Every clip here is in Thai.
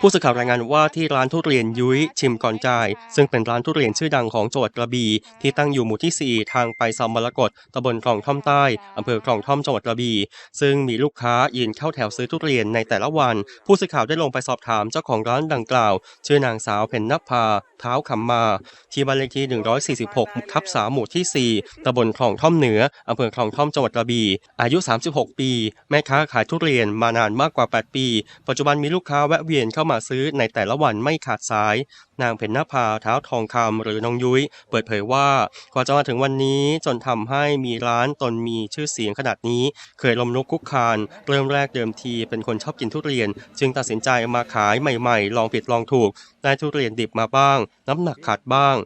ผู้สื่อข่าวรายงานว่าที่ร้านทุเรียนยุ้ยชิมก่อนจ่าย ซึ่งเป็นร้านทุเรียนชื่อดังของจังหวัดกระบี่ที่ตั้งอยู่หมู่ที่ 4 ทางไปซอมมรกตตำบลคลองท่อมใต้อำเภอคลองท่อมจังหวัดกระบี่ซึ่งมีลูกค้ายืนเข้าแถวซื้อทุเรียนในแต่ละวัน ผู้สื่อข่าวได้ลงไปสอบถามเจ้าของร้านดังกล่าว ชื่อนางสาวเพ็ญนภาเท้าคำมา ที่บ้านเลขที่ 146ทับ3หมู่ที่ 4ตำบลคลองท่อมเหนืออำเภอคลองท่อมจังหวัดกระบี่อายุ 36 ปี แม่ค้าขายทุเรียนมานานมากกว่า 8 ปี ปัจจุบันมีลูกค้าแวะเวียนเข้ามาซื้อในแต่ละวันไม่ขาดสาย นางเพ็ญนภาเท้าทองคำหรือน้องยุ้ย เปิดเผยว่ากว่าจะมาถึงวันนี้จนทำให้มีร้านตนมีชื่อเสียงขนาดนี้ เคยลมลุกคุกคานเริ่มแรกเดิมทีเป็นคนชอบกินทุเรียน จึงตัดสินใจมาขายใหม่ๆ ลองผิดลองถูกได้ทุเรียนดิบมาบ้าง น้ำหนักขาดบ้าง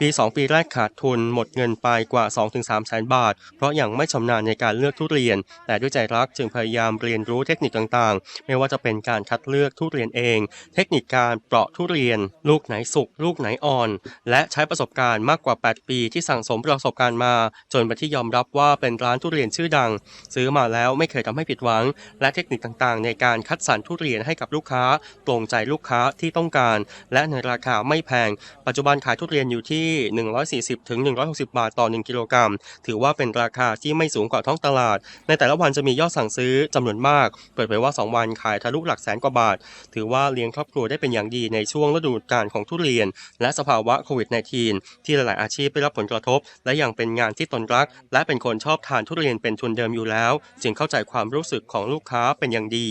ปี 2 ปีแรกขาดทุนหมดเงินไปกว่า 2-3แสนบาท เพราะยังไม่ชำนาญในการเลือกทุเรียน แต่ด้วยใจรักจึงพยายามเรียนรู้เทคนิคต่างๆ ไม่ว่าจะเป็นการคัดเลือกทุเรียนเอง เทคนิคการเปราะทุเรียน ลูกไหนสุกลูกไหนอ่อน และใช้ประสบการณ์มากกว่า 8 ปีที่สั่งสมประสบการณ์มา จนเป็นที่ยอมรับว่าเป็นร้านทุเรียนชื่อดัง ซื้อมาแล้วไม่เคยทำให้ผิดหวัง และเทคนิคต่างๆ ในการคัดสรรทุเรียนให้กับลูกค้า ตรงใจลูกค้าที่ต้องการ และในราคาไม่แพง ปัจจุบันขายทุเรียนอยู่ที่140ถึง160 บาทต่อ 1 กิโลกรัม ถือว่าเป็นราคาที่ไม่สูงกว่าท้องตลาด ในแต่ละวันจะมียอดสั่งซื้อจำนวนมาก เปิดเผยว่า 2 วันขายทะลุหลักแสนกว่าบาท ถือว่าเลี้ยงครอบครัวได้เป็นอย่างดีในช่วงฤดูกาลของทุเรียน และสภาวะโควิด -19 ที่หลาย ๆ อาชีพได้รับผลกระทบ และยังเป็นงานที่ตนรัก และเป็นคนชอบทานทุเรียนเป็นทุนเดิมอยู่แล้ว จึงเข้าใจความรู้สึกของลูกค้าเป็นอย่างดี